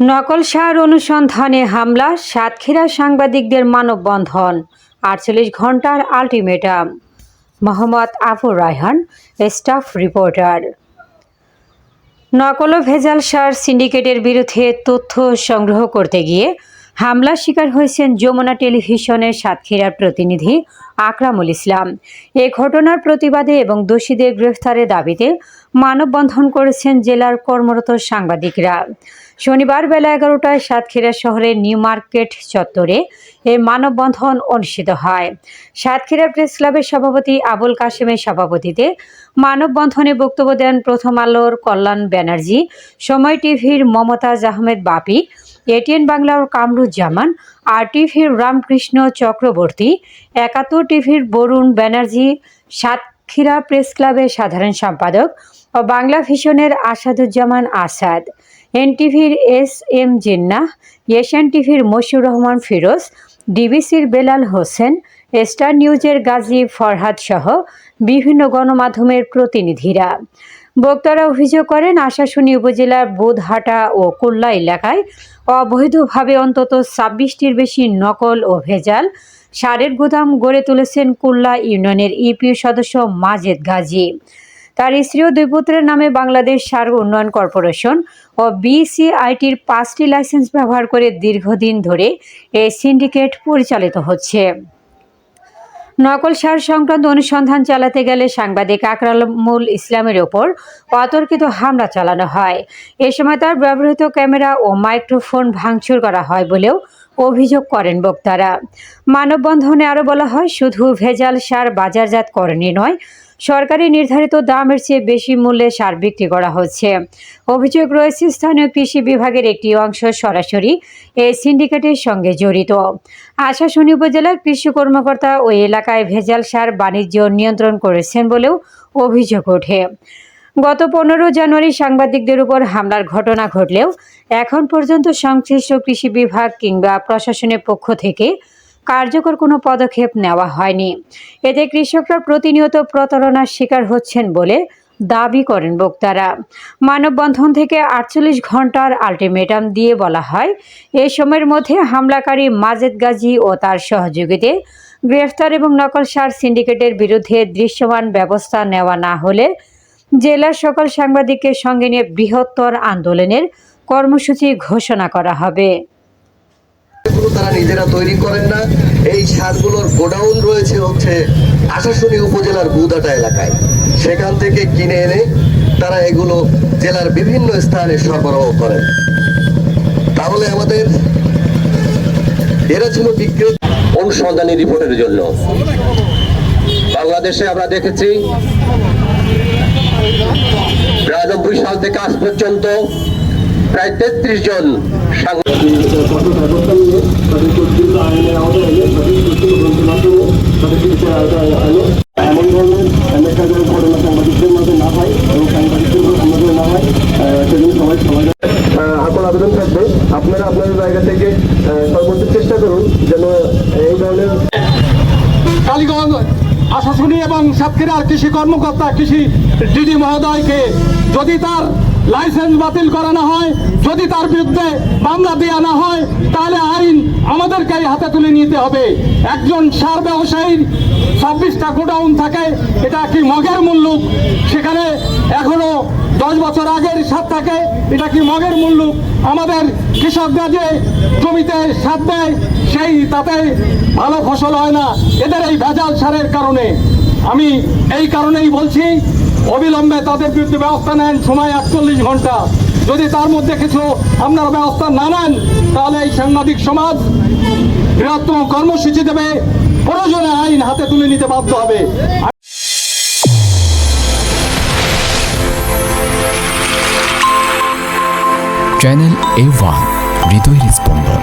নকল সার অনুসন্ধানে হামলা, সাতক্ষীরা সাংবাদিকদের মানববন্ধন, আটচল্লিশ ঘণ্টার আলটিমেটাম। মোহাম্মদ আবুর রায়হান, স্টাফ রিপোর্টার। নকল ভেজাল সার সিন্ডিকেটের বিরুদ্ধে তথ্য সংগ্রহ করতে গিয়ে হামলার শিকার হয়েছেন যমুনা টেলিভিশনের সাতক্ষীরার প্রতিনিধি আকরামুল ইসলাম। এ ঘটনার প্রতিবাদে এবং দোষীদের গ্রেফতারের দাবিতে মানববন্ধন করেছেন জেলার কর্মরত সাংবাদিকরা। শনিবার বেলা এগারোটায় সাতক্ষীরা শহরের নিউ মার্কেট চত্বরে এ মানববন্ধন অনুষ্ঠিত হয়। সাতক্ষীরা প্রেস ক্লাবের সভাপতি আবুল কাশেমের সভাপতিতে মানববন্ধনে বক্তব্য দেন প্রথম আলোর কল্যাণ ব্যানার্জি, সময় টিভির মমতাজ আহমেদ বাপি, এটিএন বাংলার কামরুজ্জামান আর টিভির রামকৃষ্ণ চক্রবর্তী, একাত্তর টিভির বরুণ ব্যানার্জি, সাতক্ষীরা প্রেস ক্লাবের সাধারণ সম্পাদক ও বাংলা ভিশনের আসাদুজ্জামান আসাদ। এনটিভির এস এম জিন্নাহ এশিয়ান টিভির মশিউর রহমান ফিরোজ, ডিবিসির বেলাল হোসেন, স্টার নিউজের গাজী ফরহাদ সহ বিভিন্ন গণমাধ্যমের প্রতিনিধিরা। বক্তারা অভিযোগ করেন, আশাশুনি উপজেলার বুধহাটা ও কুল্লা এলাকায় অবৈধভাবে অন্তত ছাব্বিশটির বেশি নকল ও ভেজাল সারের গুদাম গড়ে তুলেছেন কুল্লা ইউনিয়নের ইপিউ সদস্য মাজেদ গাজী। তার স্ত্রী ও দুই পুত্রের নামে বাংলাদেশ সার উন্নয়ন কর্পোরেশন ও বিসিআইটির পাঁচটি লাইসেন্স ব্যবহার করে দীর্ঘদিন ধরে এই সিন্ডিকেট পরিচালিত হচ্ছে। নকল সার সংক্রান্ত অনুসন্ধান চালাতে গেলে সাংবাদিক আকরামুল ইসলামের ওপর অতর্কিত হামলা চালানো হয়। এ সময় তার ব্যবহৃত ক্যামেরা ও মাইক্রোফোন ভাঙচুর করা হয় বলেও অভিযোগ করেন বক্তারা। মানববন্ধনে আরও বলা হয়, শুধু ভেজাল সার বাজারজাতকরণই নয় সরকারি নির্ধারিত দামের চেয়ে বেশি মূল্যে সার বিক্রি করা হচ্ছে। অভিযোগ রয়েছে, স্থানীয় কৃষি বিভাগের একটি অংশ সরাসরি এই সিন্ডিকেটের সঙ্গে জড়িত। আশাশুনি উপজেলার কৃষি কর্মকর্তা ওই এলাকায় ভেজাল সার বাণিজ্য নিয়ন্ত্রণ করেছেন বলেও অভিযোগ ওঠে। গত পনেরো জানুয়ারি সাংবাদিকদের উপর হামলার ঘটনা ঘটলেও এখন পর্যন্ত সংশ্লিষ্ট কৃষি বিভাগ কিংবা প্রশাসনের পক্ষ থেকে কার্যকর কোনো পদক্ষেপ নেওয়া হয়নি। এতে কৃষকরা প্রতিনিয়ত প্রতারণার শিকার হচ্ছেন বলে দাবি করেন বক্তারা। মানববন্ধন থেকে আটচল্লিশ ঘণ্টার আলটিমেটাম দিয়ে বলা হয়, এ সময়ের মধ্যে হামলাকারী মাজেদ গাজী ও তার সহযোগীদের গ্রেফতার এবং নকল সার সিন্ডিকেটের বিরুদ্ধে দৃশ্যমান ব্যবস্থা নেওয়া না হলে জেলার সকল সাংবাদিককে সঙ্গে নিয়ে বৃহত্তর আন্দোলনের কর্মসূচি ঘোষণা করা হবে। এগুলো তারা নিজেরা তৈরি করেন না। এই সারগুলোর গোডাউন রয়েছে হচ্ছে আশাশুনি উপজেলার বুদাটা এলাকায়। সেখান থেকে কিনে এনে তারা এগুলো জেলার বিভিন্ন স্থানে সরবরাহ করেন। তাহলে আমাদের এরা ছিল বিক্রেতা অনুসন্ধানী রিপোর্টের জন্য। বাংলাদেশে আমরা দেখেছি বিরানব্বই সাল থেকে আজ পর্যন্ত প্রায় তেত্রিশ জন সাংবাদিক আওতায় এমন ধরনের করে ঘটনা সাংবাদিকদের না হয়, এবং সাংবাদিকদের মধ্যে না হয় সেদিন সবাই আবেদন থাকবে। আপনারা আপনাদের জায়গা থেকে সর্বোচ্চ চেষ্টা করুন যেন এই ধরনের কালীগঞ্জ, আশাশুনি এবং সাতক্ষীরার কৃষি কর্মকর্তা, কৃষি ডিডি মহোদয়কে যদি তার লাইসেন্স বাতিল করানো হয়, যদি তার বিরুদ্ধে মামলা দেওয়া না হয়, তাহলে আইন আমাদেরকেই হাতে তুলে নিতে হবে। একজন সার ব্যবসায়ীর ছাব্বিশটা গোডাউন থাকে, এটা কি মগের মূল্য? সেখানে এখনও দশ বছর আগের সার থাকে, এটা কি মগের মূল্য? আমাদের কৃষকরা যে জমিতে সার দেয়, সেই তাতে ভালো ফসল হয় না। এদের এই ভেজাল সারের কারণে। আমি এই কারণেই বলছি অবিলম্বে তাদের বিরুদ্ধে ব্যবস্থা নেন, সময় একচল্লিশ ঘণ্টা। যদি তার মধ্যে কিছু আপনারা ব্যবস্থা না নেন, তাহলে এই সাংবাদিক সমাজ বৃহত্তম কর্মসূচি দেবে, প্রয়োজনে আইন হাতে তুলে নিতে বাধ্য হবে। চ্যানেল এ ওয়ান হৃদয়ের স্পন্দন